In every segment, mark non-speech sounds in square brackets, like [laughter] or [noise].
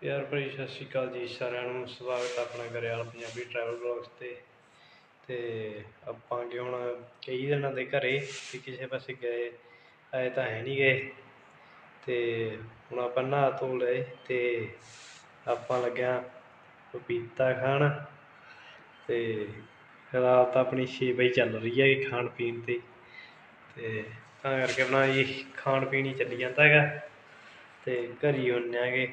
ਪਿਆਰ ਭਰੀ ਸਤਿ ਸ਼੍ਰੀ ਅਕਾਲ ਜੀ ਸਾਰਿਆਂ ਨੂੰ। ਸਵਾਗਤ ਹੈ ਆਪਣਾ ਗਰੇਵਾਲ ਪੰਜਾਬੀ ਟਰੈਵਲ ਵਲੌਗਸ ਤੇ। ਤੇ ਆਪਾਂ ਕਿ ਹੁਣ ਕਈ ਦਿਨਾਂ ਦੇ ਘਰੇ ਤੇ ਕਿਸੇ ਪਾਸੇ ਗਏ, ਆਏ ਤਾਂ ਹੈ ਨਹੀਂ ਗਏ। ਤੇ ਹੁਣ ਆਪਾਂ ਨਹਾ ਧੋ ਲਏ ਤੇ ਆਪਾਂ ਲੱਗਿਆ ਪਪੀਤਾ ਖਾਣ। ਤੇ ਰਾਤ ਆਪਣੀ ਛੇ ਵਜੇ ਚੱਲ ਰਹੀ ਹੈ ਖਾਣ ਪੀਣ ਤੇ। ਤੇ ਤਾਂ ਕਰਕੇ ਆਪਣਾ ਜੀ ਖਾਣ ਪੀਣ ਹੀ ਚੱਲੀ ਜਾਂਦਾ ਹੈਗਾ। ਤੇ ਹੀ ਹੁੰਨੇ ਆਗੇ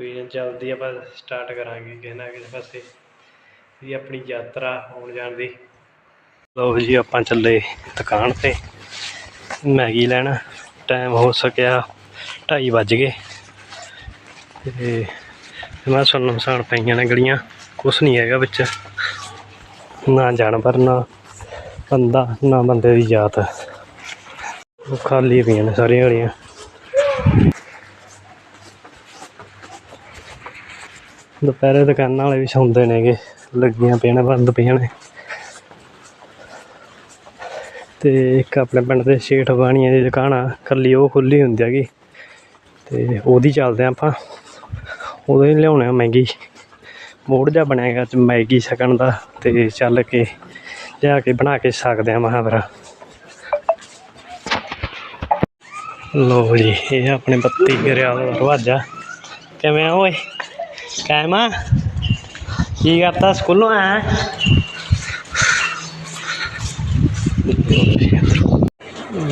ਕੋਈ ਨਾ ਜਲਦੀ ਆਪਾਂ ਸਟਾਰਟ ਕਰਾਂਗੇ ਕਿਸੇ ਨਾ ਕਿਸੇ ਪਾਸੇ ਵੀ ਆਪਣੀ ਯਾਤਰਾ ਹੋਣ ਜਾਣ ਦੀ। ਲੋ ਜੀ, ਆਪਾਂ ਚੱਲੇ ਦੁਕਾਨ ਤੇ। ਮੈਗੀ ਲੈਣ। ਟਾਈਮ ਹੋ ਸਕਿਆ 2:30 ਵੱਜ ਗਏ। ਤੇ ਮੈਂ ਸੁਣਨ ਮਸਾਨ ਪਈਆਂ ਨੇ ਗਲੀਆਂ। ਕੁਛ ਨਹੀਂ ਹੈਗਾ ਵਿੱਚ। ਨਾ ਜਾਨਵਰ ਨਾ ਬੰਦਾ, ਨਾ ਬੰਦੇ ਦੀ ਜਾਤ ਖਾਲੀ ਪਈਆਂ ਨੇ ਸਾਰੀਆਂ ਗਲੀਆਂ। ਦੁਪਹਿਰੇ ਦੁਕਾਨਾਂ ਵਾਲੇ ਵੀ ਸੌਂਦੇ ਨੇਗੇ, ਲੱਗੀਆਂ ਪਈਆਂ ਬੰਦ ਪਈਆਂ ਨੇ। ਤੇ ਇੱਕ ਆਪਣੇ ਪਿੰਡ ਦੇ ਸ਼ੇਠ ਬਾਣੀਆਂ ਦੀ ਦੁਕਾਨ ਆ, ਇਕੱਲੀ ਉਹ ਖੁੱਲੀ ਹੁੰਦੀ ਹੈਗੀ। ਤੇ ਉਹਦੀ ਚੱਲਦੇ ਹਾਂ ਆਪਾਂ। ਉਦੋਂ ਹੀ ਲਿਆਉਣੇ ਆ ਮੈਗੀ। ਮੋੜ ਜਾ ਬਣਿਆ ਅੱਜ, ਮੈਗੀ ਛਕਣ ਦਾ। ਤੇ ਚੱਲ ਕੇ ਲਿਆ ਕੇ ਬਣਾ ਕੇ ਸਕਦੇ ਆ ਮਹਾਵਰਾ। ਫਿਰ ਲੋ ਜੀ, ਇਹ ਆਪਣੇ ਬੱਤੀ ਗਿਰਿਆ ਹੋਇਆ ਦਰਵਾਜ਼ਾ। ਕਿਵੇਂ ਆ ਓਏ? ਕਾਇਮ ਆ ਕੀ ਕਰਤਾ ਸਕੂਲੋਂ ਆਇਆ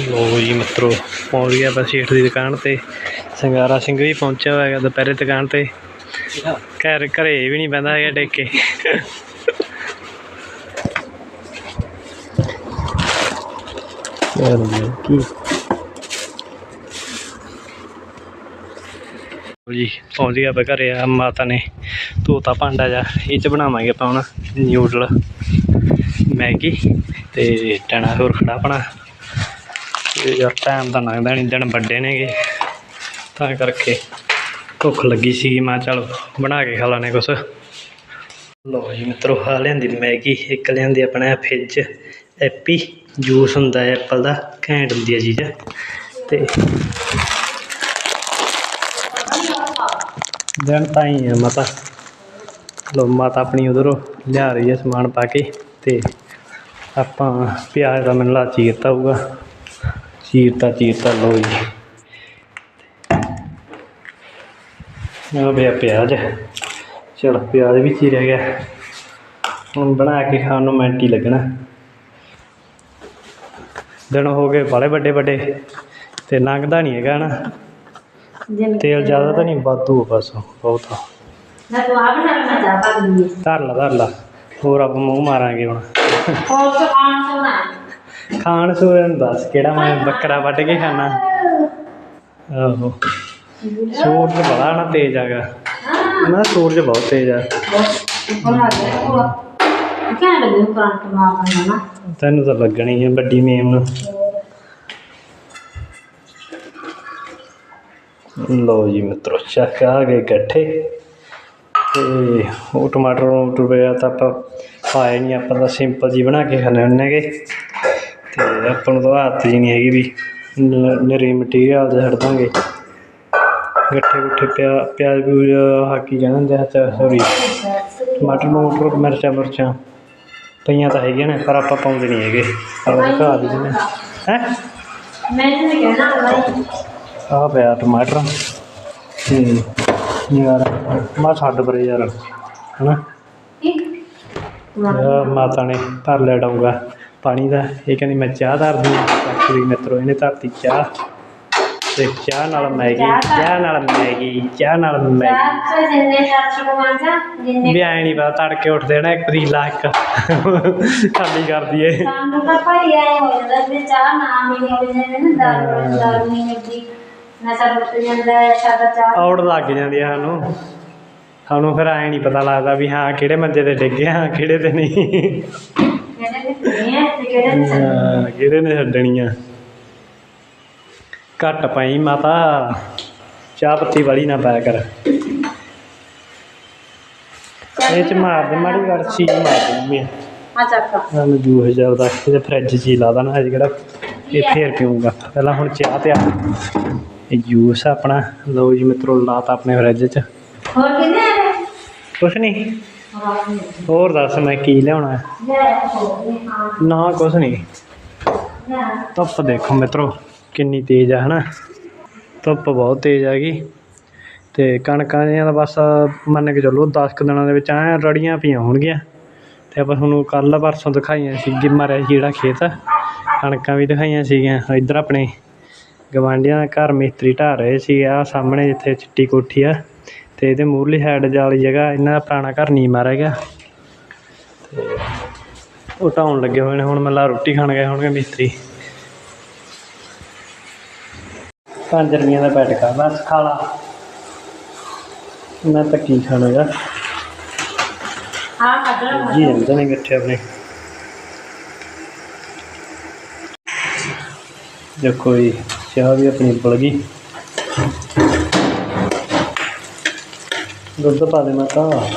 ਲੋ ਜੀ ਮਿੱਤਰੋ ਪਹੁੰਚ ਗਿਆ ਬਸ ਸੇਠ ਦੀ ਦੁਕਾਨ ਤੇ। ਸੰਗਾਰਾ ਸਿੰਘ ਵੀ ਪਹੁੰਚਿਆ ਹੋਇਆ ਹੈਗਾ ਦੁਪਹਿਰੇ ਦੁਕਾਨ ਤੇ। ਘਰ ਘਰੇ ਵੀ ਨਹੀਂ ਬੰਦਾ ਹੈਗਾ ਟੇਕ ਕੇ। ਯਾਰ ਕੀ ਜੀ ਪਹੁੰਚ ਗਿਆ ਆਪਾਂ ਘਰੇ ਆ, ਮਾਤਾ ਨੇ ਧੋਤਾ ਭਾਂਡਾ ਜਾ ਇਹ ਚ ਬਣਾਵਾਂਗੇ ਆਪਾਂ ਹੁਣ ਨਿਊਡਲ ਮੈਗੀ ਤੇ ਟਣਾ ਹੋਰ ਖੜਾ ਆਪਣਾ। ਤੇ ਯਾਰ ਟਾਈਮ ਤਾਂ ਲੱਗਦਾ ਨਹੀਂ ਦਿਨ ਵੱਡੇ ਨੇਗੇ। ਤਾਂ ਕਰਕੇ ਭੁੱਖ ਲੱਗੀ ਸੀ, ਮੈਂ ਕਿਹਾ ਚਲੋ ਬਣਾ ਕੇ ਖਾ ਲਾਣੇ ਕੁਛ। ਲਓ ਜੀ ਮਿੱਤਰੋ ਆ ਲਿਆਂਦੀ ਮੈਗੀ, ਇੱਕ ਲਿਆਂਦੀ ਆਪਣਾ ਫਿੱਜ ਐਪੀ ਜੂਸ ਹੁੰਦਾ ਹੈ ਐਪਲ ਦਾ, ਘੈਂਟ ਹੁੰਦੀ ਹੈ ਚੀਜ਼। ਤੇ ਦਿਨ ਤਾਂ ਹੀ ਹੈ ਮਾਤਾ। ਲੋ ਮਾਤਾ ਆਪਣੀ ਉਧਰੋਂ ਲਿਆ ਰਹੀ ਹੈ ਸਮਾਨ ਪਾ ਕੇ ਤੇ ਆਪਾਂ ਪਿਆਜ਼ ਦਾ ਮੈਨੂੰ ਲਾ ਚੀਰਤਾ ਹੋਊਗਾ। ਚੀਰਤਾ ਚੀਰਤਾ ਲੋ ਜੀ। ਆ ਪਿਆ ਪਿਆਜ਼। ਚਲ, ਪਿਆਜ਼ ਵੀ ਚੀਰਿਆ ਗਿਆ। ਹੁਣ ਬਣਾ ਕੇ ਖਾਣ ਨੂੰ ਮਿੰਟ ਹੀ ਲੱਗਣਾ। ਦਿਨ ਹੋ ਗਏ, ਬਾਲੇ ਵੱਡੇ ਵੱਡੇ ਤੇ ਲੰਘਦਾ ਨਹੀਂ ਹੈਗਾ ਨਾ ਤੇਲ ਜ਼ਿਆਦਾ ਤਾਂ ਨਹੀਂ ਵਾਧੂ ਆ ਬਸ ਬਹੁਤ ਤੂੰ ਆਪ ਮੈਂ ਜਾ ਪਾ ਦਿੰਦੀ ਹੈ। ਧਰ ਲਾ ਧਰ ਲਾ। ਹੋਰ ਆਪਾਂ ਮੂੰਹ ਮਾਰਾਂਗੇ ਹੁਣ। ਹੋਰ ਤੋਂ ਸੋਣਾ? ਖਾਣ ਸੂਰਨ ਦੱਸ ਕਿਹੜਾ ਮੈਂ ਬੱਕਰਾ ਵੱਢ ਕੇ ਖਾਣਾ। ਆਹੋ। ਸੂਰਜ ਬੜਾ ਨਾ ਤੇਜ਼ ਹਾਂ। ਨਾ ਸੂਰਜ ਬਹੁਤ ਤੇਜ਼ ਆ। ਤੈਨੂੰ ਤਾਂ ਲੱਗਣੀ ਹੈ ਵੱਡੀ ਮੇਮ ਨੂੰ। ਲਓ ਜੀ ਮਿੱਤਰੋ, ਚੱਕ ਆ ਗਏ ਗੱਠੇ ਤੇ ਉਹ ਟਮਾਟਰ ਟਮਾਟਰ ਪਿਆ ਤਾਂ ਆਪਾਂ ਪਾਏ ਨਹੀਂ, ਆਪਾਂ ਤਾਂ ਸਿੰਪਲ ਜੀ ਬਣਾ ਕੇ ਖਾਣੇ ਹੁੰਦੇ ਹੈਗੇ। ਤੇ ਆਪਾਂ ਨੂੰ ਤਾਂ ਆਦਤ ਜੀ ਨਹੀਂ ਹੈਗੀ ਵੀ ਨ- ਨਿਰੀ ਮਟੀਰੀਅਲ ਦੇ ਛੱਡ ਦਾਂਗੇ। ਗੱਠੇ ਗੁੱਠੇ ਪਿਆ, ਪਿਆਜ਼ ਪੂਜ ਹਾਕੀ ਕੀ ਕਹਿੰਦੇ ਹੁੰਦੇ ਸੌਰੀ ਟਮਾਟਰ ਟਮਾਟਰ ਮਿਰਚਾਂ ਮਿਰਚਾਂ ਪਈਆਂ ਤਾਂ ਹੈਗੀਆਂ ਨੇ, ਪਰ ਆਪਾਂ ਪਾਉਂਦੇ ਨਹੀਂ ਹੈਗੇ। ਆਪਾਂ ਘਾ ਦੇ ਦਿੰਦੇ ਹੈ? ਮੈਂ ਨਹੀਂ ਕਹਿਣਾ ਆ ਪਿਆ ਟਮਾਟਰ। ਤੇ ਯਾਰ ਮਾ ਛੱਡ ਪਰੇ ਯਾਰ ਹਨਾ? ਯਾਰ ਮਾਤਾ ਨੇ ਧਰ ਲਿਆ ਡਾਊਗਾ ਪਾਣੀ ਦਾ। ਇਹ ਕਹਿੰਦੀ ਮੈਂ ਚਾਹ ਧਰਦੀ ਐਕਚੁਅਲੀ ਮਿੱਤਰੋ ਇਹਨੇ ਧਰਤੀ ਚਾਹ। ਤੇ ਚਾਹ ਨਾਲ ਮੈਗੀ ਚਾਹ ਨਾਲ ਮੈਗੀ ਚਾਹ ਨਾਲ ਮੈਗੀ। ਜਿੰਨੇ ਚਾਰ ਸੌ ਕਮਾਂਗਾ ਜਿੰਨੇ ਵੀ ਐ ਨਹੀਂ ਪਤਾ ਤੜਕੇ ਉੱਠਦੇ ਨਾ ਇੱਕ ਪਤੀਲਾ ਇੱਕ। ਖਾਲੀ ਕਰ ਦਈਏ। ਸਾਨੂੰ ਤਾਂ ਭਾਈ ਆਏ ਹੋ ਜਾਂਦਾ ਵੀ ਚਾਹ ਨਾ ਮਿਲੀ ਹੋਵੇ ਨਾ ਦਾਲ ਦਾਲ ਨਹੀਂ ਮਿਲਦੀ। ਨਸ਼ਾ ਟੁੱਟ ਜਾਂਦਾ ਹੈ ਸਾਡਾ ਚਾਹ ਔੜ ਲੱਗ ਜਾਂਦੀ ਆ ਸਾਨੂੰ। ਸਾਨੂੰ ਫਿਰ ਐ ਨਹੀਂ ਪਤਾ ਲੱਗਦਾ ਵੀ ਹਾਂ ਕਿਹੜੇ ਮੰਜੇ ਤੇ ਡਿੱਗੇ ਹਾਂ ਕਿਹੜੇ ਤੇ ਨਹੀਂ। ਕਿਹੜੇ ਨੇ ਪੀਣੀ ਹੈ ਤੇ ਕਿਹੜੇ ਨੇ ਛੱਡਣੀ? ਹੈ। ਹਾਂ, ਕਿਹੜੇ ਨੇ ਛੱਡਣੀਆਂ? ਘੱਟ ਪਾਈ ਮਾਤਾ। ਚਾਹ ਪੱਤੀ ਵਾਲੀ ਨਾ ਪਾਇਆ ਕਰ। ਇਹ ਚ ਮਾਰ ਦੇ ਮਾੜੀ ਗੱਲ ਸੀ ਮਾਰ ਦੇ ਮੈਂ ਆ ਚੱਕ। ਮੈਂ ਜੂਸ ਜਾਉਦਾ ਇਹਦੇ ਫ੍ਰਿਜ 'ਚ ਹੀ ਲਾ ਦੇਣਾ ਅੱਜ ਕਿਹੜਾ ਇਹ ਫੇਰ ਪੀਊਂਗਾ। ਪਹਿਲਾਂ ਹੁਣ ਚਾਹ ਤੇ ਆ ਇਹ ਜੂਸ ਆ ਆਪਣਾ। ਲਓ ਜੀ ਮਿੱਤਰੋ ਲਾਤਾ ਆਪਣੇ ਫਰਿੱਜ 'ਚ। ਹੋਰ ਕਿੰਨੇ ਆ? ਕੁਛ ਨਹੀਂ ਹੋਰ ਦੱਸ ਮੈਂ ਕੀ ਲਿਆਉਣਾ? ਹੈ? ਨਾ ਕੁਛ ਨਹੀਂ ਧੁੱਪ ਦੇਖੋ ਮਿੱਤਰੋ ਕਿੰਨੀ ਤੇਜ਼ ਆ ਹਨਾ? ਧੁੱਪ ਬਹੁਤ ਤੇਜ਼ ਹੈਗੀ ਤੇ ਕਣਕਾਂ ਦੀਆਂ ਤਾਂ ਬਸ ਮੰਨ ਕੇ ਚੱਲੋ 10 ਕੁ ਦਿਨਾਂ ਦੇ ਵਿੱਚ ਐ ਰੜੀਆਂ ਪਈਆਂ ਹੋਣਗੀਆਂ। ਤੇ ਆਪਾਂ ਤੁਹਾਨੂੰ ਕੱਲ ਪਰਸੋਂ ਦਿਖਾਈਆਂ ਸੀ ਮਾਰਿਆ ਸੀ ਜਿਹੜਾ ਖੇਤ। ਕਣਕਾਂ ਵੀ ਦਿਖਾਈਆਂ ਸੀਗੀਆਂ ਇੱਧਰ ਆਪਣੇ। ਗਵਾਂਢੀਆਂ ਦਾ ਘਰ ਮਿਸਤਰੀ ਢਾਹ ਰਹੇ ਸੀ ਆ ਸਾਹਮਣੇ ਜਿੱਥੇ ਚਿੱਟੀ ਕੋਠੀ ਆ ਤੇ ਇਹਦੇ ਮੂਹਰਲੀ ਸਾਈਡ ਵਾਲੀ ਜਗ੍ਹਾ ਇਹਨਾਂ ਦਾ ਪੁਰਾਣਾ ਘਰ ਨਹੀਂ ਮਾਰਿਆ ਗਿਆ। ਤੇ ਉਹ ਢਾਉਣ ਲੱਗੇ ਹੋਏ ਨੇ ਹੁਣ ਮੱਲਾ ਰੋਟੀ ਖਾਣ ਗਏ ਹੋਣਗੇ ਮਿਸਤਰੀ। ਪੰਜ ਰੁਪਈਆਂ ਦਾ ਪੈਟ ਕਰ ਬਸ ਖਾ ਲਾ। ਮੈਂ ਤਾਂ ਕੀ ਖਾਣਾਗਾ ਹਾਂ ਕੱਢਣਾ ਜੀ ਜਾਂਦੇ ਨੇ ਇਕੱਠੇ ਆਪਣੇ। ਦੇਖੋ ਜੀ ਚਾਹ ਵੀ ਆਪਣੀ ਉਬਲ ਗਈ। ਦੁੱਧ ਪਾ ਦੇ ਮਾਤਾ। ਉਹ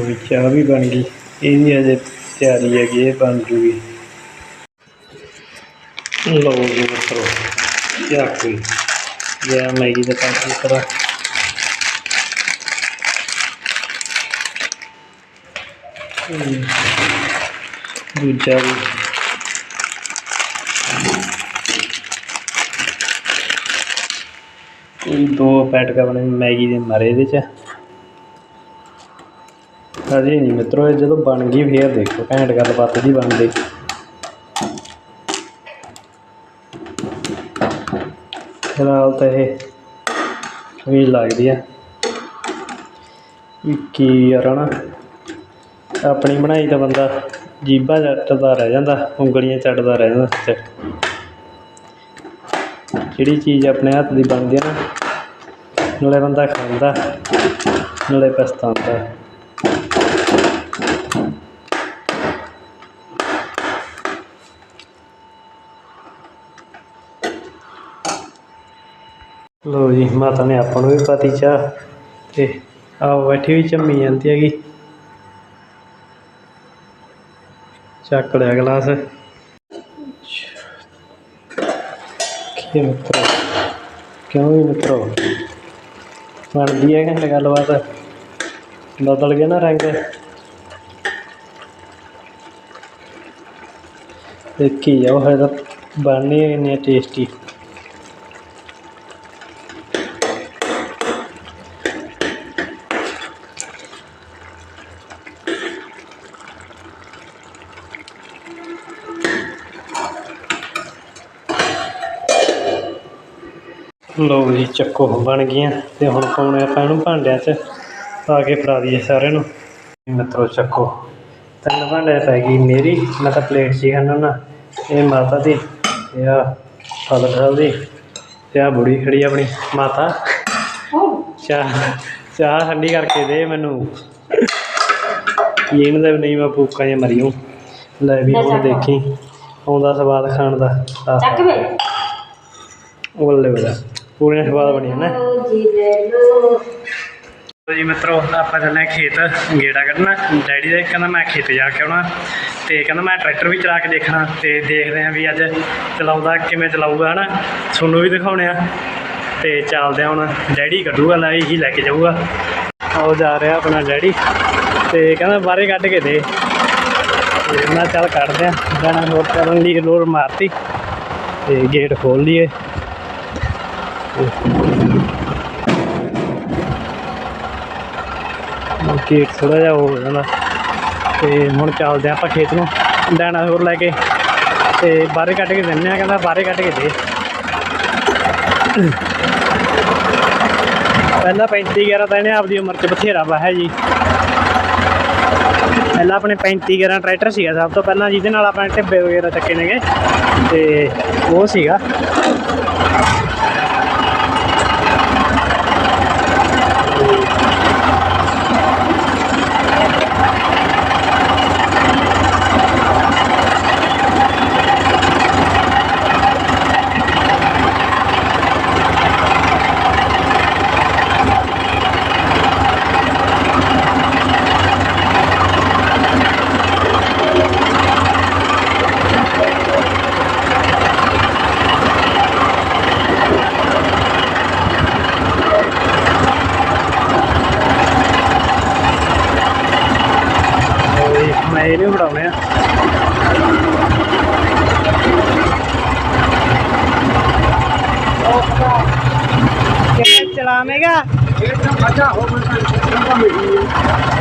ਵੀ ਚਾਹ ਵੀ ਬਣ ਗਈ। ਇਹ ਵੀ ਅਜੇ ਤਿਆਰੀ ਹੈਗੀ, ਇਹ ਬਣ ਜੂਗੀ। ਲਓ ਜੀ ਮਿੱਤਰੋ ਕਿਆ ਕੋਈ ਇਹ ਮੈਗੀ ਦਾ ਕੰਮ ਕਰਾ ਦੂਜਾ ਵੀ। ਕੋਈ ਦੋ ਪੈਟਕ ਬਣੇ ਮੈਗੀ ਦੇ ਮਾਰੇ ਇਹਦੇ ਚ। ਅਜੇ ਨਹੀਂ ਮਿੱਤਰੋ ਇਹ ਜਦੋਂ ਬਣ ਗਈ ਫੇਰ ਦੇਖੋ ਘੈਂਟ ਗੱਲਬਾਤ ਦੀ ਬਣਦੀ। ਨਾਲ ਤਾਂ ਇਹ ਵੀ ਲੱਗਦੀ ਆ। ਵੀ ਕੀ ਯਾਰ ਹਨਾ। ਆਪਣੀ ਬਣਾਈ ਤਾਂ ਬੰਦਾ ਜੀਭਾਂ ਚੱਟਦਾ ਰਹਿ ਜਾਂਦਾ, ਉਂਗਲੀਆਂ ਚੱਟਦਾ ਰਹਿ ਜਾਂਦਾ ਸੱਚ। ਜਿਹੜੀ ਚੀਜ਼ ਆਪਣੇ ਹੱਥ ਦੀ ਬਣਦੀ ਆ ਨਾ, ਨਾਲੇ ਬੰਦਾ ਖਾਂਦਾ, ਨਾਲੇ ਪਛਤਾਉਂਦਾ। ਲੋ ਜੀ, ਮਾਤਾ ਨੇ ਆਪਾਂ ਨੂੰ ਵੀ ਪਾਤੀ ਚਾਹ ਤੇ ਆ ਬੈਠੀ ਵੀ ਝੰਮੀ ਜਾਂਦੀ ਹੈਗੀ। ਚੱਕ ਲਿਆ ਗਲਾਸ। ਕੀ ਮਿੱਤਰੋ, ਕਿਉਂ ਵੀ ਮਿੱਤਰੋ? ਬਣਦੀ ਹੈ ਕਿ ਗੱਲਬਾਤ। ਬਦਲ ਗਿਆ ਨਾ ਰੰਗ। ਦੇਖੀ ਜਾਓ, ਹਜੇ ਤਾਂ ਬਣਨੀ ਹੈ ਇੰਨੀ ਟੇਸਟੀ ਲਓ ਜੀ ਚੱਕੋ ਬਣ ਗਈਆਂ ਤੇ ਹੁਣ ਪਾਉਣੇ ਆਪਾਂ ਇਹਨੂੰ ਭਾਂਡਿਆਂ 'ਚ ਪਾ ਕੇ ਫੜਾ ਦਈਏ ਸਾਰਿਆਂ ਨੂੰ। ਮਿੱਤਰੋ ਚੱਕੋ। ਤਿੰਨ ਭਾਂਡੇ ਪੈ ਗਈ ਮੇਰੀ ਮੈਂ ਤਾਂ ਪਲੇਟ 'ਚ ਹੀ ਖਾਣਾ ਨਾ ਇਹ ਮਾਤਾ ਦੀ ਤੇ ਆ ਫਾਦਰ ਸਾਹਿਬ ਦੀ ਤੇ ਆ ਬੁੜੀ ਖੜੀ ਆਪਣੀ। ਮਾਤਾ ਚਾਹ ਚਾਹ ਠੰਡੀ ਕਰਕੇ ਦੇ ਮੈਨੂੰ। ਇਹਨੂੰ ਤਾਂ ਨਹੀਂ ਮੈਂ ਭੁੱਖਾ ਜਿਹਾ ਮਰੀ ਹੂੰ ਲੈ ਵੀ ਹੁਣ ਦੇਖੀ ਆਉਂਦਾ ਸਵਾਦ ਖਾਣ ਦਾ। ਚੱਕ ਵੇ। ਬੱਲੇ ਬੱਲੇ ਪੂਰੀਆਂ ਸਵਾਦ ਬਣੀਆਂ ਨਾ। ਲਓ ਜੀ ਲੈ ਜੀ ਮਿੱਤਰੋ, ਆਪਾਂ ਚੱਲੇ ਖੇਤ, ਗੇੜਾ ਕੱਢਣਾ। ਡੈਡੀ ਦੇ ਕਹਿੰਦਾ ਮੈਂ ਖੇਤ ਜਾ ਕੇ ਆਉਣਾ। ਤੇ ਕਹਿੰਦਾ ਮੈਂ ਟਰੈਕਟਰ ਵੀ ਚਲਾ ਕੇ ਦੇਖਣਾ। ਤੇ ਦੇਖਦੇ ਹਾਂ ਵੀ ਅੱਜ ਚਲਾਉਂਦਾ ਕਿਵੇਂ ਚਲਾਊਗਾ, ਹਨਾ? ਤੁਹਾਨੂੰ ਵੀ ਦਿਖਾਉਣੇ ਆ। ਤੇ ਚੱਲਦੇ ਆ ਹੁਣ। ਡੈਡੀ ਕੱਢੂਗਾ, ਲੈ ਹੀ ਲੈ ਕੇ ਜਾਊਗਾ। ਆਓ ਜਾ ਰਿਹਾ ਆਪਣਾ ਡੈਡੀ। ਤੇ ਕਹਿੰਦਾ ਬਾਹਰੇ ਕੱਢ ਕੇ ਦੇ। ਮੈਂ ਚੱਲ ਕੱਢਦੇ ਆ ਜਾਣਾ ਹੋਰ ਕਰਨ ਲਈ ਲੋਰ ਮਾਰਤੀ। ਤੇ ਗੇਟ ਖੋਲ ਲਈਏ। ਗੇਟ ਥੋੜਾ ਜਿਹਾ ਹੋ ਜਾਂਦਾ ਤੇ ਹੁਣ ਚੱਲਦੇ ਆਪਾਂ ਖੇਤ ਨੂੰ। ਦਾਣਾ ਹੋਰ ਲੈ ਕੇ। ਤੇ ਬਾਹਰੇ ਕੱਢ ਕੇ ਦਿੰਨੇ ਆ ਕਹਿੰਦਾ ਬਾਹਰੇ ਕੱਢ ਕੇ ਦੇ। ਪਹਿਲਾਂ 35 11 ਤਾਂ ਇਹਨੇ ਆਪਦੀ ਉਮਰ 'ਚ ਬਥੇਰਾ ਵਾਹਿਆ ਜੀ। ਪਹਿਲਾਂ ਆਪਣੇ 35 11 ਟਰੈਕਟਰ ਸੀਗਾ ਸਭ ਤੋਂ ਪਹਿਲਾਂ, ਜਿਹਦੇ ਨਾਲ ਆਪਾਂ ਢਿੱਬੇ ਵਗੈਰਾ ਚੱਕੇ ਨੇਗੇ। ਤੇ ਉਹ ਸੀਗਾ। ਅੱਛਾ ਹੋ ਗਿਆ ਤਾਂ ਮਿਲੀ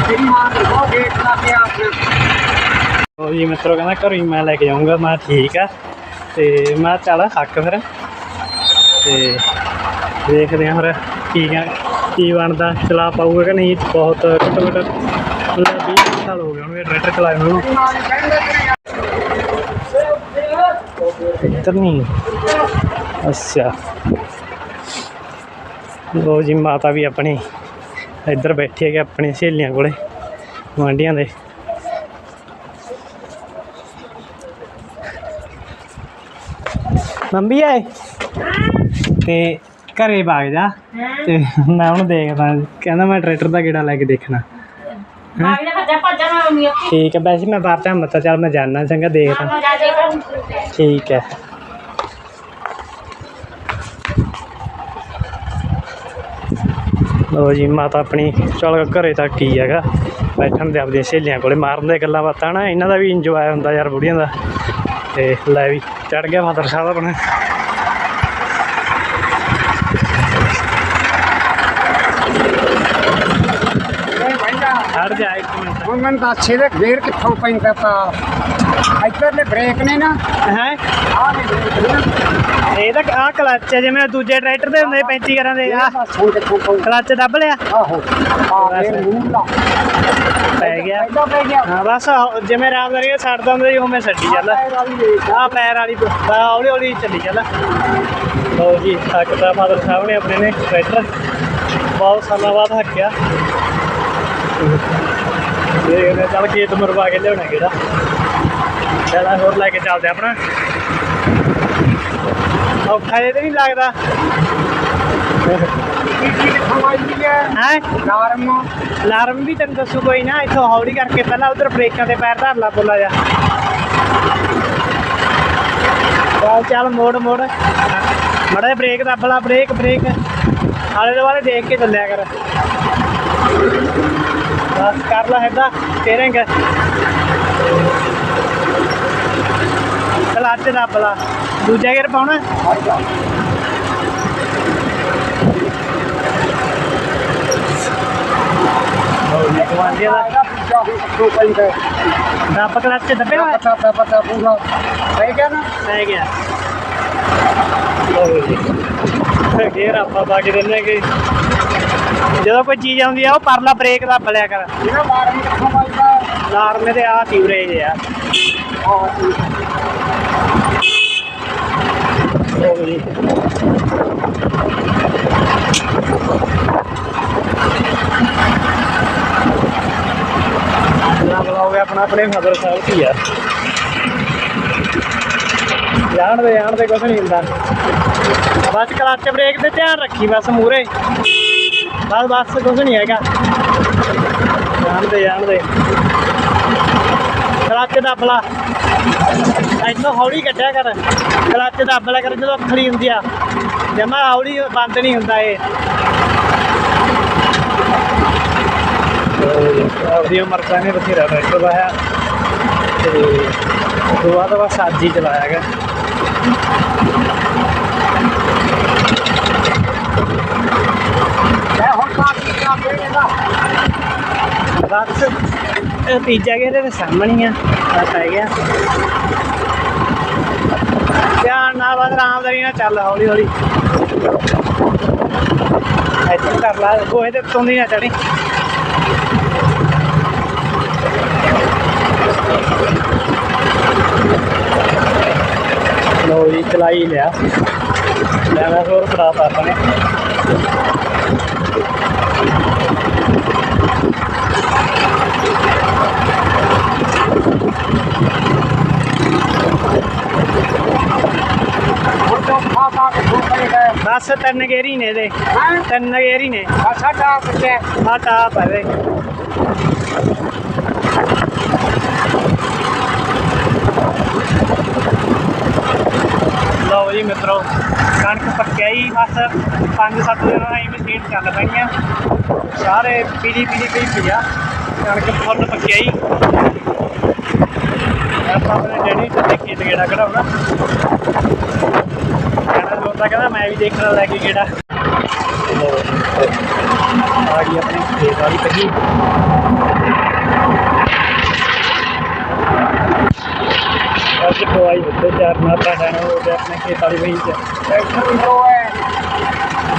ਤੇਰੀ ਮਾਂ ਨੇ ਬਹੁਤ ਗੇਟ ਲਾ ਕੇ ਆਪਣੇ ਉਹ ਜੀ ਮਿੱਤਰੋ, ਕਹਿੰਦਾ ਘਰੋਂ ਹੀ ਮੈਂ ਲੈ ਕੇ ਜਾਊਂਗਾ। ਮੈਂ ਠੀਕ ਆ। ਤੇ ਮੈਂ ਕਿਹਾ ਚੱਲ, ਹੱਕ ਫਿਰ। ਤੇ ਦੇਖਦੇ ਹਾਂ ਫਿਰ ਕੀ ਕਹਿ- ਕੀ ਬਣਦਾ ਚਲਾ ਪਾਊਗਾ ਕਿ ਨਹੀਂ। ਬਹੁਤ ਘੱਟੋ ਘੱਟ ਮਤਲਬ 20 ਸਾਲ ਹੋ ਗਏ ਹੋਣਗੇ, ਟਰੈਕਟਰ ਚਲਾਏ ਨੂੰ। ਇੱਧਰ ਨਹੀਂ ਅੱਛਾ। ਲੋ ਜੀ ਮਾਤਾ ਵੀ ਆਪਣੀ ਇੱਧਰ ਬੈਠੀ ਹੈਗੀ ਆਪਣੀ ਸਹੇਲੀਆਂ ਕੋਲੇ ਗੁਆਂਢੀਆਂ ਦੇ। ਮੰਮੀ ਆਏ? ਤੇ ਘਰੇ ਭਾਗ ਜਾ ਤੇ ਮੈਂ ਉਹਨੂੰ ਦੇਖਦਾ ਕਹਿੰਦਾ ਮੈਂ ਟਰੈਕਟਰ ਦਾ ਗੇੜਾ ਲੈ ਕੇ ਦੇਖਣਾ। ਠੀਕ ਹੈ ਵੈਸੇ ਮੈਂ ਬਾਹਰ ਤਾਂ ਮਤਾ ਚੱਲ ਮੈਂ ਜਾਣਾ ਚੰਗਾ ਦੇਖਦਾ। ਠੀਕ ਹੈ। ਲੋ ਜੀ ਮਾਤਾ ਆਪਣੀ ਚਲ ਘਰੇ ਤੱਕ ਹੀ ਹੈਗਾ? ਬੈਠਣ ਦੇ ਆਪਦੀਆਂ ਸਹੇਲੀਆਂ ਕੋਲੇ ਮਾਰਨ ਦੇ ਗੱਲਾਂ ਬਾਤਾਂ ਨਾ ਇਹਨਾਂ ਦਾ ਵੀ ਇੰਜੋਏ ਹੁੰਦਾ ਯਾਰ ਬੁੜੀਆਂ ਦਾ। ਤੇ ਲੈ ਵੀ ਚੜ ਗਿਆ ਫਾਦਰ ਸਾਹਿਬ ਆਪਣਾ। ਹਟ ਜਾ ਇੱਕ ਮਿੰਟ। ਮੈਨੂੰ ਦੱਸ ਇਹਦੇ ਗੇਰ ਕਿੱਥੋਂ ਪੈਂਦਾ ਤਾ? ਇੱਧਰਲੇ ਬ੍ਰੇਕ ਨੇ ਨਾ। ਹੈ? ਆਹ ਨੇ ਬ੍ਰੇਕ ਨੇ ਨਾ। ਇਹ ਤਾਂ ਆ ਕਲੱਚ ਹੈ ਜਿਵੇਂ ਦੂਜੇ ਟਰੈਕਟਰ ਦੇ ਹੁੰਦੇ 35 ਕਰਾਂ ਦੇ। ਆ ਕਲੱਚ ਦੱਬ ਲਿਆ। ਆਹੋ। ਆ ਇਹ ਮੂੰਹ ਲਾ। ਪੈ ਗਿਆ। ਪਹਿਲਾਂ ਪੈ ਗਿਆ। ਹਾਂ ਬਸ ਆਹ ਜਿਵੇਂ ਰਾਮਦਾਰੀ ਛੱਡਦਾ ਹੁੰਦਾ ਜੀ ਉਵੇਂ ਛੱਡੀ ਵੇਖ। ਆ ਪੈਰ ਵਾਲੀ ਬਾ ਹੌਲੀ ਹੌਲੀ ਚੱਲੀ ਚੱਲ ਲਓ ਜੀ ਹੱਕ ਦਾ ਫਾਦਰ ਸਾਹਿਬ ਨੇ ਆਪਣੇ ਨੇ ਟਰੈਕਟਰ। ਬਹੁਤ ਸਾਲਾਂ ਬਾਅਦ ਹੱਕਿਆ। ਇਹ ਚੱਲ ਖੇਤ ਮਰਵਾ ਕੇ ਲਿਆਉਣਾ ਕਿਹੜਾ। ਚੱਲ ਹੋਰ ਲੈ ਕੇ ਚੱਲਦੇ ਆਪਣਾ। ਔਖਾ ਜੇ ਤੇ ਨਹੀਂ ਲੱਗਦਾ। ਕੀ ਹੈ? ਹੈ ਨਾਰਮ ਵੀ ਤੈਨੂੰ ਦੱਸੂ ਕੋਈ ਨਾ, ਇੱਥੋਂ ਹੌਲੀ ਕਰਕੇ ਪਹਿਲਾਂ ਉਧਰ ਬ੍ਰੇਕਾਂ ਤੇ ਪੈਰ ਧਰ ਲਾ ਬੋਲਾ ਜਾ ਚੱਲ ਚੱਲ, ਮੋੜ ਮੋੜ। ਮੜਾ ਬ੍ਰੇਕ ਦੱਬ ਲਾ, ਬ੍ਰੇਕ ਬ੍ਰੇਕ। ਆਲੇ ਦੁਆਲੇ ਦੇਖ ਕੇ ਚੱਲਿਆ ਕਰ। ਬਸ ਕਰ ਲਾ ਏਦਾਂ ਸਟੀਅਰਿੰਗ ਕਲੱਚ ਦੱਬ ਲਾ ਦੂਜਾ ਗੇਅਰ ਪਾਉਣਾ। ਗਵਾਂਡੀਆਂ ਦਾ? ਦੱਬ ਕਲੱਚ ਦੱਬੇ ਹੋਇਆ। ਪਤਾ ਪਤਾ ਪਤਾ ਪੂਰਾ। ਪੈ ਗਿਆ ਨਾ? ਪੈ ਗਿਆ। ਗੇਰ ਆਪਾਂ ਪਾ ਕੇ ਦਿੰਦੇ ਕਿ ਜਦੋਂ ਕੋਈ ਚੀਜ਼ ਆਉਂਦੀ ਆ ਉਹ ਪਰਲਾ ਬ੍ਰੇਕ ਦੱਬ ਲਿਆ ਕਰ। ਨਾਰਮੇ ਤੇ ਆ ਤੀਵਰੇ ਜੇ ਆ। ਆਹ ਠੀਕ ਜੀ ਨਾ ਆਪਣਾ ਆਪਣੇ ਫਾਦਰ ਸਾਹਿਬ ਕੀ ਆ ਜਾਣ ਦੇ ਜਾਣ ਦੇ ਕੁਛ ਨਹੀਂ ਹੁੰਦਾ। ਬਸ ਕਲੱਚ ਬ੍ਰੇਕ ਤੇ ਧਿਆਨ ਰੱਖੀ ਬਸ ਮੂਰੇ ਬਸ ਬਸ ਕੁਛ ਨਹੀਂ ਹੈਗਾ। ਜਾਣ ਦੇ ਜਾਣ ਦੇ ਕਲੱਚ ਦੱਬ ਲਾ। ਇੱਥੋਂ ਹੌਲੀ ਕੱਢਿਆ ਕਰ। ਕਲੱਚ ਦੱਬ ਲਿਆ ਕਰ ਜਦੋਂ ਖੜੀ ਹੁੰਦੀ ਆ। ਜਮਾ ਹੌਲੀ ਬੰਦ ਨਹੀਂ ਹੁੰਦਾ ਇਹ। ਆਪਦੀ ਉਮਰ ਨੇ ਬਥੇਰਾ ਟਰੈਕਟਰ ਤੇ ਉਹ ਤੋਂ ਬਾਅਦ ਬਸ ਅੱਜ ਹੀ ਚਲਾਇਆ ਗਿਆ। ਬਸ ਤੀਜਾ ਗੇਰ ਦੇ ਸਾਹਮਣੇ ਹੀ ਆ। ਆ ਪੈ ਗਿਆ। ਧਿਆਨ ਨਾਲ ਬਸ ਆਰਾਮਦਾਰੀ ਨਾਲ ਚੱਲ, ਹੌਲੀ ਹੌਲੀ। ਇੱਥੇ ਕਰ ਲਾ, ਗੋਹੇ ਦੇ ਉੱਤੋਂ ਦੀ ਨਾ ਚੜੀ ਲੋ ਜੀ, ਚਲਾਈ ਲਿਆ। ਲੈ ਮੈਂ ਹੋਰ ਫੜਾਤਾ ਆਪਣੇ ਖਾ ਕੇ ਹੋ ਗਏ ਬਸ ਤਿੰਨ ਗੇਰੀ ਨੇ ਇਹਦੇ ਹਾਂ ਤਿੰਨ ਗੇਰੀ ਨੇ ਅੱਛਾ ਟਾਪ ਤੇ ਆ ਟਾਪ ਹੈ ਵੇ ਲਓ ਜੀ ਮਿੱਤਰੋ ਕਣਕ ਪੱਕਿਆ ਹੀ ਬਸ 5-7 ਦਿਨਾਂ ਨਾਲ ਹੀ ਮਸ਼ੀਨ ਚੱਲ ਪੈਣੀਆਂ ਸਾਰੇ ਪੀਲੀ ਪੀਲੀ ਪਈ ਪਈ ਆ ਕਣਕ ਫੁੱਲ ਪੱਕਿਆ ਹੀ ਆਪਾਂ ਆਪਣੇ ਡੈਡੀ ਤੇ ਖੇਤ ਗੇੜਾ ਕਢਾਉਣਾ ਕਹਿੰਦਾ ਲੋਤਾ ਕਹਿੰਦਾ ਮੈਂ ਵੀ ਦੇਖਣ ਲੈ ਕੇ ਗੇੜਾ ਆ ਗਈ ਆਪਣੀ ਖੇਤ ਵਾਲੀ ਪੱਜੀ ਅੱਜ ਦਵਾਈ ਉੱਤੇ ਚਾਰ ਮਾਤਾ ਡਾਣਾ ਹੋ ਗਿਆ ਆਪਣੇ ਖੇਤ ਵਾਲੀ ਵਹੀ ਚ ਟਰੈਕਟਰ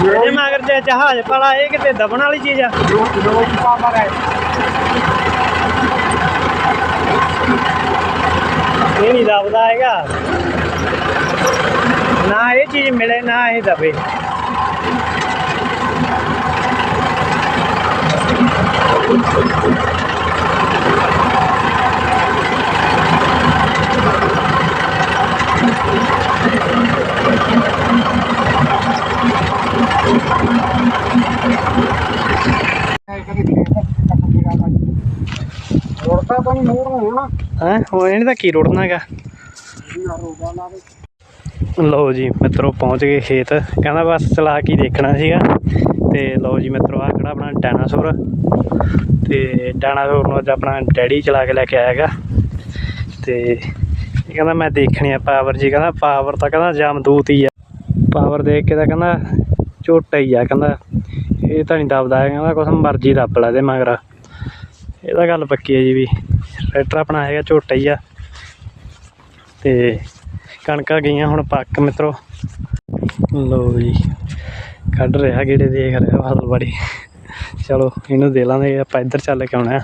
ਵੀ ਇਹ ਮਗਰ ਜਹਾਜ਼ ਪਾਲਾ ਇਹ ਕਿਤੇ ਦਬਣ ਵਾਲੀ ਚੀਜ਼ ਆ। ਜੋ ਜੋ ਪਾਵਰ ਹੈ नहीं था बताएगा ना ये चीज मिले ना ही तभी Thank you. ਹੈ? ਉਹ ਇਹਨੇ ਤਾਂ ਕੀ ਰੋੜਨਾ ਹੈਗਾ? ਲਓ ਜੀ, ਮਿੱਤਰੋ ਪਹੁੰਚ ਗਏ ਖੇਤ। ਕਹਿੰਦਾ ਬਸ ਚਲਾ ਕੇ ਦੇਖਣਾ ਸੀਗਾ। ਤੇ ਲਓ ਜੀ ਮਿੱਤਰੋ ਆ ਖੜਾ ਆਪਣਾ ਡਾਇਨਾਸੌਰ ਤੇ ਡਾਇਨਾਸੌਰ ਨੂੰ ਅੱਜ ਆਪਣਾ ਡੈਡੀ ਚਲਾ ਕੇ ਲੈ ਕੇ ਆਏਗਾ ਤੇ ਇਹ ਕਹਿੰਦਾ ਮੈਂ ਦੇਖਣੀ ਆ ਪਾਵਰ ਜੀ। ਕਹਿੰਦਾ ਪਾਵਰ ਤਾਂ ਕਹਿੰਦਾ ਜਮਦੂਤ ਹੀ ਆ। ਪਾਵਰ ਦੇਖ ਕੇ ਤਾਂ ਕਹਿੰਦਾ ਝੋਟਾ ਹੀ ਆ। ਕਹਿੰਦਾ ਇਹ ਤਾਂ ਨਹੀਂ ਦੱਬਦਾ ਕਹਿੰਦਾ ਕੁਛ ਮਰਜ਼ੀ ਦੱਬ ਲੈ ਦੇ ਮਗਰ। ਇਹ ਤਾਂ ਗੱਲ ਪੱਕੀ ਹੈ ਜੀ ਵੀ। ਟਰੈਕਟਰ ਆਪਣਾ ਹੈਗਾ, ਝੋਟਾ ਹੀ ਆ। ਤੇ ਕਣਕਾਂ ਗਈਆਂ ਹੁਣ ਪੱਕ ਮਿੱਤਰੋ। ਲੋ ਜੀ, ਕੱਢ ਰਿਹਾ ਗੇੜੇ, ਦੇਖ ਰਿਹਾ ਫਸਲ ਬੜੀ। ਚਲੋ, ਇਹਨੂੰ ਦੇ ਲਾਂਗੇ, ਆਪਾਂ ਇੱਧਰ ਚੱਲ ਕੇ ਆਉਣਾ।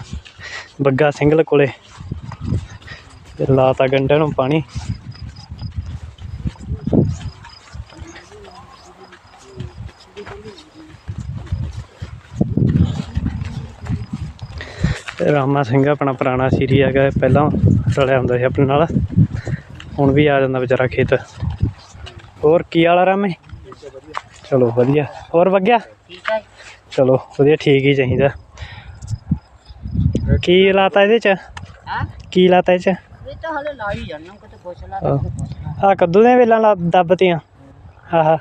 ਬੱਗਾ ਸਿੰਘਲ ਕੋਲੇ। ਤੇ ਲਾਤਾ ਗੰਢੇ ਨੂੰ ਪਾਣੀ। ਰਾਮਾ ਸਿੰਘ ਆਪਣਾ ਪੁਰਾਣਾ ਸੀਰੀ ਹੈਗਾ ਪਹਿਲਾਂ ਰਲਿਆ ਹੁੰਦਾ ਸੀ ਆਪਣੇ ਨਾਲ। ਹੁਣ ਵੀ ਆ ਜਾਂਦਾ ਵਿਚਾਰਾ ਖੇਤ। ਹੋਰ ਕੀ ਵਾਲਾ ਰਾਮੇ? ਚਲੋ ਵਧੀਆ। ਹੋਰ ਵਗਿਆ? ਚਲੋ ਵਧੀਆ ਠੀਕ ਹੀ ਚਾਹੀਦਾ। ਕੀ ਲਾਤਾ ਇਹਦੇ ਚ? ਹਾਂ? ਕੀ ਲਾਤਾ ਇਹ ਚ ਆ ਕੱਦੂ ਦੀਆਂ ਵੇਲਾਂ ਦੱਬਤੀਆਂ। ਆਹਾ।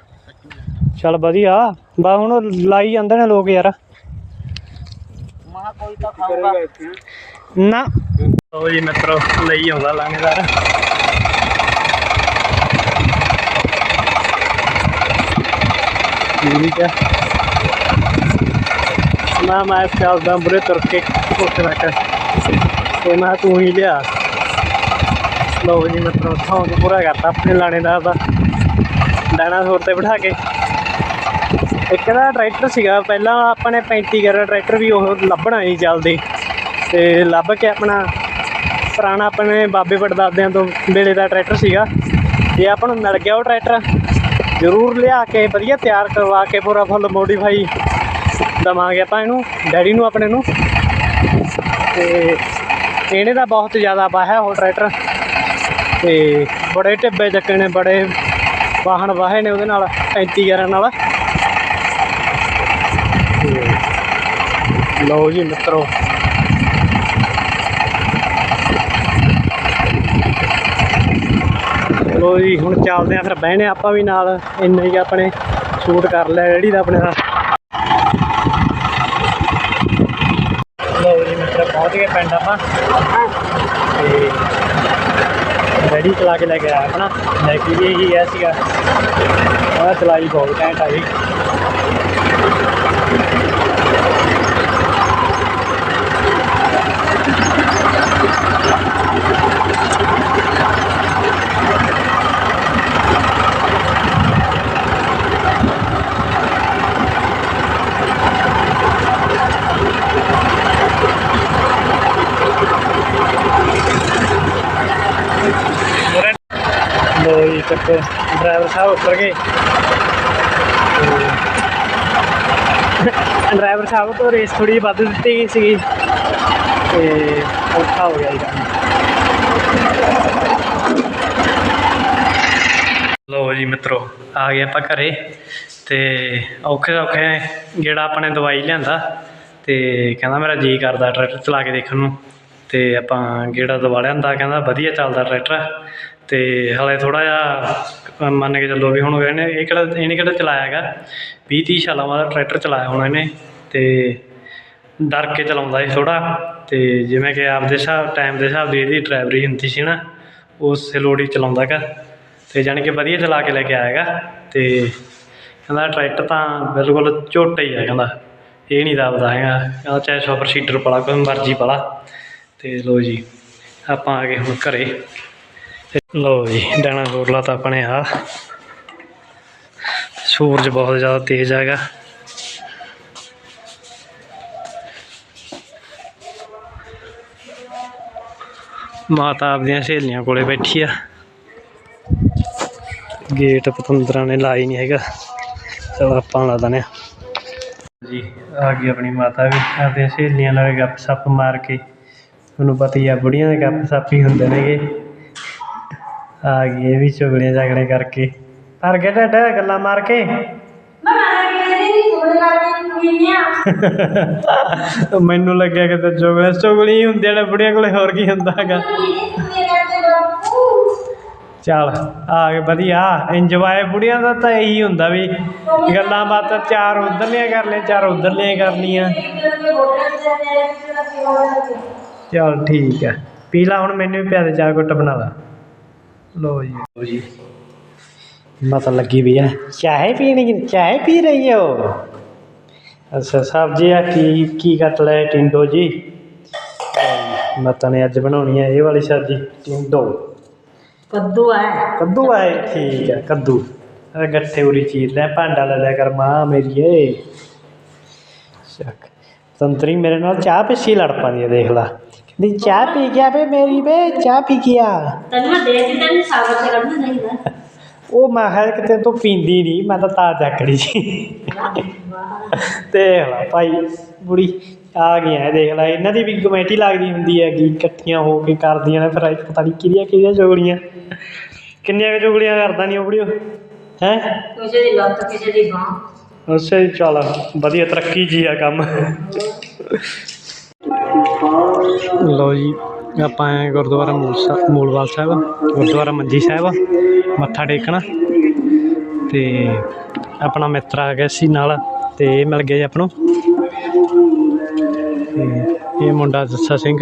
ਚਲ ਵਧੀਆ। ਬਾ ਹੁਣ ਲਾਈ ਜਾਂਦੇ ਨੇ ਲੋਕ ਯਾਰ। ਨਾ। ਲੋ ਜੀ ਮਿੱਤਰੋ ਲਈ ਆਉਂਦਾ ਠੀਕ ਹੈ। ਮੈਂ ਮੈਂ ਬੁਰੇ ਤੁਰ ਕੇ ਉੱਥੇ ਤੇ ਮੈਂ ਤੂੰ ਹੀ ਲਿਆ। ਲੋ ਜੀ ਮਿੱਤਰੋ ਥਾਂ ਪੂਰਾ ਕਰਤਾ ਆਪਣੇ ਲਾਣੇਦਾਰ ਦਾ ਡਾਇਨਾਸੌਰ ਤੇ ਬਿਠਾ ਕੇ। ਇੱਕ ਦਾ ਟਰੈਕਟਰ ਸੀਗਾ, ਪਹਿਲਾਂ ਆਪਾਂ ਆਪਣੇ 35 ਗੇਰਾ ਟਰੈਕਟਰ ਵੀ ਉਹ ਲੱਭਣਾ ਨਹੀਂ ਚੱਲਦੇ। ਤੇ ਲੱਭ ਕੇ ਆਪਣਾ ਪੁਰਾਣਾ ਆਪਣੇ ਬਾਬੇ ਪੜਦਾਦਿਆਂ ਤੋਂ ਵੇਲੇ ਦਾ ਟਰੈਕਟਰ ਸੀਗਾ। ਜੇ ਆਪਾਂ ਨੂੰ ਮਿਲ ਗਿਆ ਉਹ ਟਰੈਕਟਰ ਜ਼ਰੂਰ ਲਿਆ ਕੇ ਵਧੀਆ ਤਿਆਰ ਕਰਵਾ ਕੇ ਪੂਰਾ ਫੁੱਲ ਮੋਡੀਫਾਈ ਦਵਾਂਗੇ ਆਪਾਂ ਇਹਨੂੰ, ਡੈਡੀ ਨੂੰ ਆਪਣੇ ਨੂੰ। ਤੇ ਇਹਨੇ ਦਾ ਬਹੁਤ ਜ਼ਿਆਦਾ ਵਾਹਿਆ ਉਹ ਟਰੈਕਟਰ ਤੇ ਬੜੇ ਟਿੱਬੇ ਚੱਕੇ ਨੇ, ਬੜੇ ਵਾਹਣ ਵਾਹੇ ਨੇ ਉਹਦੇ ਨਾਲ 35 ਗਿਆਰਾਂ ਨਾਲ। ਲਓ ਜੀ ਮਿੱਤਰੋ। ਲੋ ਜੀ, ਹੁਣ ਚੱਲਦੇ ਆ ਫਿਰ ਬਹਿਣੇ ਆਪਾਂ ਵੀ ਨਾਲ। ਇੰਨੇ ਹੀ ਆਪਣੇ ਸ਼ੂਟ ਕਰ ਲਿਆ ਰੈਡੀ ਦਾ ਆਪਣੇ ਦਾ ਲੋ ਜੀ ਮਿੱਤਰ, ਪਹੁੰਚ ਗਏ ਪਿੰਡ ਆਪਾਂ। ਤੇ ਰੈਡੀ ਚਲਾ ਕੇ ਲੈ ਕੇ ਆਇਆ ਆਪਣਾ। ਲੈ ਕੇ ਵੀ ਇਹੀ ਗਿਆ ਸੀਗਾ। ਉਹ ਚਲਾਈ ਬਹੁਤ ਘੈਂਟ ਆਈ ਜੀ। ਤੱਕ ਡਰਾਈਵਰ ਸਾਹਿਬ ਉੱਤਰ ਗਏ। ਤੇ ਡਰਾਈਵਰ ਸਾਹਿਬ ਤੋਂ ਰੇਸ ਥੋੜੀ ਵੱਧ ਦਿੱਤੀ ਗਈ ਸੀਗੀ। ਤੇ ਔਖਾ ਹੋ ਗਿਆ ਜੀ ਲੋ ਜੀ ਮਿੱਤਰੋ, ਆ ਗਏ ਆਪਾਂ ਘਰੇ। ਤੇ ਔਖੇ ਔਖੇ ਜਿਹੜਾ ਆਪਣੇ ਦਵਾਈ ਲਿਆਂਦਾ। ਤੇ ਕਹਿੰਦਾ ਮੇਰਾ ਜੀ ਕਰਦਾ ਟਰੈਕਟਰ ਚਲਾ ਕੇ ਦੇਖਣ ਨੂੰ। ਤੇ ਆਪਾਂ ਗੇੜਾ ਦਵਾ ਲਿਆਂਦਾ, ਕਹਿੰਦਾ ਵਧੀਆ ਚੱਲਦਾ ਟਰੈਕਟਰ। ਅਤੇ ਹਾਲੇ ਥੋੜ੍ਹਾ ਜਿਹਾ ਮੰਨ ਕੇ ਚੱਲੋ ਵੀ ਹੁਣ ਇਹਨੇ, ਇਹ ਕਿਹੜਾ, ਇਹਨੇ ਕਿਹੜਾ ਚਲਾਇਆ ਹੈਗਾ? ਵੀਹ ਤੀਹ ਸਾਲਾਂ ਬਾਅਦ ਟਰੈਕਟਰ ਚਲਾਇਆ ਹੋਣਾ ਇਹਨੇ ਅਤੇ ਡਰ ਕੇ ਚਲਾਉਂਦਾ ਸੀ ਥੋੜ੍ਹਾ ਅਤੇ ਜਿਵੇਂ ਕਿ ਆਪਦੇ ਹਿਸਾਬ, ਟਾਈਮ ਦੇ ਹਿਸਾਬ ਦੀ ਇਹਦੀ ਡਰਾਈਵਰੀ ਹੁੰਦੀ ਸੀ ਨਾ ਉਸ ਲੋੜੀ ਚਲਾਉਂਦਾ ਗਾ ਅਤੇ ਜਾਣੀ ਕਿ ਵਧੀਆ ਚਲਾ ਕੇ ਲੈ ਕੇ ਆਇਆ ਆਏਗਾ ਅਤੇ ਕਹਿੰਦਾ ਟਰੈਕਟਰ ਤਾਂ ਬਿਲਕੁਲ ਝੋਟਾ ਹੀ ਆ ਕਹਿੰਦਾ, ਇਹ ਨਹੀਂ ਦੱਬਦਾ ਹੈਗਾ ਕਹਿੰਦਾ ਚਾਹੇ ਸੁਪਰ ਸੀਡਰ ਪਾਲਾ ਕੋਈ ਮਰਜ਼ੀ ਪਾਲਾ ਅਤੇ ਲੋ ਜੀ, ਆਪਾਂ ਆ ਗਏ ਹੁਣ ਘਰੇ। ਲੋ ਜੀ ਡਾਣਾ ਗੋਰਲਾ ਤਾਂ ਆਪਣੇ ਆ। ਸੂਰਜ ਬਹੁਤ ਜ਼ਿਆਦਾ ਤੇਜ਼ ਹੈਗਾ। ਮਾਤਾ ਆਪਦੀਆਂ ਸਹੇਲੀਆਂ ਕੋਲੇ ਬੈਠੀ ਆ। ਗੇਟ ਪਤੰਦਰਾਂ ਨੇ ਲਾਈ ਨਹੀਂ ਹੈਗਾ। ਚਲ, ਆਪਾਂ ਲਾ ਦਨੇ ਜੀ, ਆ ਗਈ ਆਪਣੀ ਮਾਤਾ ਵੀ। ਆਪਦੀਆਂ ਸਹੇਲੀਆਂ ਨਾਲ ਗੱਪ ਸੱਪ ਮਾਰ ਕੇ। ਤੁਹਾਨੂੰ ਪਤਾ ਹੀ ਆ, ਬੁੜੀਆਂ ਦੇ ਗੱਪ ਸੱਪ ਹੀ ਹੁੰਦੇ ਨੇਗੇ। ਆ ਗਈ ਇਹ ਵੀ ਚੁਗਲੀਆਂ ਝਗੜੇ ਕਰਕੇ। ਪਰ ਗਿਆ ਢੱਡ ਗੱਲਾਂ ਮਾਰ ਕੇ। [laughs] ਮੈਨੂੰ ਲੱਗਿਆ ਕਿ ਤੇ ਚੁਗਲੀਆਂ ਹੀ ਹੁੰਦੀਆਂ ਨੇ ਬੁੜੀਆਂ ਕੋਲੇ ਹੋਰ ਕੀ ਹੁੰਦਾ ਹੈਗਾ। ਚੱਲ ਆ ਗਏ ਵਧੀਆ। ਇੰਜੋਏ ਬੁੜੀਆਂ ਦਾ ਤਾਂ ਇਹੀ ਹੁੰਦਾ ਵੀ ਗੱਲਾਂ ਬਾਤਾਂ ਚਾਰ ਉਧਰਲੀਆਂ ਕਰ ਲੈ ਚਾਰ ਉਧਰਲੀਆਂ ਕਰਨੀਆਂ ਚੱਲ ਠੀਕ ਹੈ ਪੀ ਲਾ ਹੁਣ ਮੈਨੂੰ ਵੀ ਪਿਆ ਦੇ ਚਾਹ ਘੁੱਟ ਬਣਾ ਲਾ। ਲੋ ਜੀ। ਲੋ ਜੀ। ਮਤ ਲੱਗੀ ਵੀ ਹੈ। ਚਾਹ ਪੀਣੀ ਚਾਹ ਪੀ ਰਹੀ ਹੋ ਅੱਛਾ ਸਬਜ਼ੀ ਆ ਕੀ ਕੀ ਕੱਟ ਲਿਆ ਟਿੰਡੋ ਜੀ? ਮਤਾਂ ਨੇ ਅੱਜ ਬਣਾਉਣੀ ਹੈ ਇਹ ਵਾਲੀ ਸਬਜ਼ੀ ਟਿੰਡੋ। ਕੱਦੂ ਹੈ ਕੱਦੂ ਆਏ ਠੀਕ ਹੈ ਕੱਦੂ। ਆ ਗੱਠੇ ਉਰੀ ਚੀਰ ਲੈ ਭਾਂਡਾ ਲੈ ਲਿਆ ਕਰ ਮਾਂ ਮੇਰੀਏ ਸ਼ੱਕ ਸੰਤਰੀ ਮੇਰੇ ਨਾਲ ਚਾਹ ਪਿੱਛੇ ਲੜ ਪਾਉਂਦੀ ਹੈ ਦੇਖ ਲਾ। ਕਹਿੰਦੀ ਚਾਹ ਪੀ ਗਿਆ ਬੇ ਮੇਰੀ ਬੇ ਚਾਹ ਪੀ ਗਿਆ। ਤੈਨੂੰ ਮੈਂ ਦੇ ਦਿੱਤਾ ਨਹੀਂ ਸਾਬਤ ਤੇ ਕੱਢਣਾ ਚਾਹੀਦਾ ਉਹ ਮੈਂ ਕਿਹਾ ਕਿਤੇ ਤੂੰ ਪੀਂਦੀ ਨਹੀਂ ਮੈਂ ਤਾਂ ਤਾਂ ਚੱਕੜੀ ਸੀ ਦੇਖ ਲਾ ਭਾਈ ਬੁੜੀ ਆ ਗਈਆਂ ਇਹ ਦੇਖ ਲੈ ਇਹਨਾਂ ਦੀ ਵੀ ਕਮੇਟੀ ਲੱਗਦੀ ਹੁੰਦੀ ਹੈਗੀ ਇਕੱਠੀਆਂ ਹੋ ਕੇ ਕਰਦੀਆਂ ਨੇ ਫਿਰ ਪਤਾ ਨਹੀਂ ਕਿਹਦੀਆਂ ਕਿਹਦੀਆਂ ਚੁਗਲੀਆਂ। ਕਿੰਨੀਆਂ ਕੁ ਚੁਗਲੀਆਂ ਕਰਦਾ ਨਹੀਂ ਉਹ ਬੁੜੀ ਹੈ? ਕਿਸੇ ਦੀ ਲੱਤ ਕਿਸੇ ਦੀ ਬਾਹ। ਉਸੇ ਚੱਲ ਵਧੀਆ ਤਰੱਕੀ ਜੀ ਆ ਕੰਮ। ਲੋ ਜੀ, ਆਪਾਂ ਆਏ ਗੁਰਦੁਆਰਾ ਮੂਲ ਸਾਹਿਬ ਮੂਲਵਾਲ ਸਾਹਿਬ, ਗੁਰਦੁਆਰਾ ਮੰਜੀ ਸਾਹਿਬ ਮੱਥਾ ਟੇਕਣਾ। ਤੇ ਆਪਣਾ ਮਿੱਤਰ ਆ ਗਿਆ ਸੀ ਨਾਲ, ਤੇ ਇਹ ਮਿਲ ਗਿਆ ਜੀ ਆਪਾਂ ਨੂੰ। ਇਹ ਮੁੰਡਾ ਜੱਸਾ ਸਿੰਘ,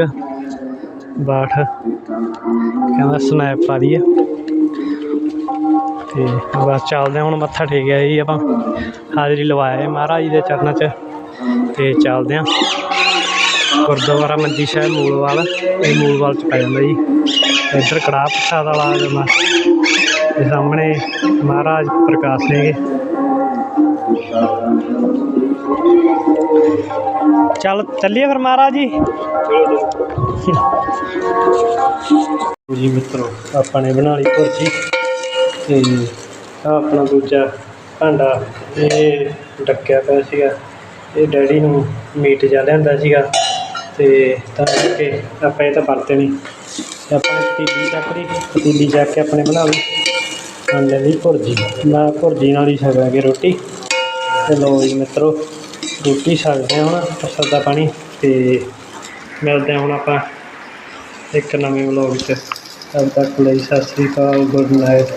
ਬਾਠ, ਕਹਿੰਦਾ ਸਨੈਪ ਪਾ ਦਈਏ। ਤੇ ਬਸ ਚੱਲਦੇ ਹਾਂ ਹੁਣ ਮੱਥਾ ਟੇਕਿਆ ਜੀ ਆਪਾਂ। ਹਾਜ਼ਰੀ ਲਵਾਇਆ ਹੈ ਮਹਾਰਾਜ ਦੇ ਚਰਨਾਂ 'ਚ, ਤੇ ਚੱਲਦੇ ਹਾਂ ਗੁਰਦੁਆਰਾ ਮੰਜੀ ਸਾਹਿਬ ਮੂਲਵਾਲ ਇਹ ਮੂਲਵਾਲ 'ਚ ਪੈ ਜਾਂਦਾ ਜੀ। ਇੱਧਰ ਕੜਾਹ ਪ੍ਰਸ਼ਾਦ ਵਾਲਾ ਆ ਜਾਂਦਾ ਤੇ ਸਾਹਮਣੇ ਮਹਾਰਾਜ ਪ੍ਰਕਾਸ਼ ਨੇਗੇ। ਚੱਲ ਚੱਲੀਏ ਫਿਰ ਮਹਾਰਾਜ ਜੀ। ਜੀ। ਮਿੱਤਰੋ ਆਪਾਂ ਨੇ ਬਣਾ ਲਈ ਭੁਰਜੀ ਤੇ ਆਪਣਾ ਦੂਜਾ ਭਾਂਡਾ। ਇਹ ਡੱਕਿਆ ਪਿਆ ਸੀਗਾ। ਇਹ ਡੈਡੀ ਨੂੰ ਮੀਟ ਜਾ ਲਿਆਂਦਾ ਸੀਗਾ। ਤੇ ਤਾਂ ਕਰਕੇ ਆਪਾਂ ਇਹ ਤਾਂ ਵਰਤੇ ਨਹੀਂ ਤੇ ਆਪਾਂ ਨੇ ਪਤੀਲੀ ਚੱਕ ਲਈ ਪਤੀਲੀ ਚੱਕ ਕੇ ਆਪਣੇ ਬਣਾ ਲਈ। ਖਾਣੇ ਲਈ ਭੁਰਜੀ। ਮੈਂ ਭੁਰਜੀ ਨਾਲ ਹੀ ਛਕਾਂਗੇ ਰੋਟੀ। ਤੇ ਲੋ ਜੀ ਮਿੱਤਰੋ, ਰੋਟੀ ਛਕਦੇ ਹਾਂ ਹੁਣ ਪ੍ਰਸਾਦਾ ਦਾ ਪਾਣੀ। ਤੇ ਮਿਲਦੇ ਹਾਂ ਹੁਣ ਆਪਾਂ ਇੱਕ ਨਵੇਂ ਵਲੋਗ 'ਚ। ਤਦ ਤੱਕ ਲਈ ਸਤਿ ਸ੍ਰੀ ਅਕਾਲ, ਗੁੱਡ ਨਾਈਟ।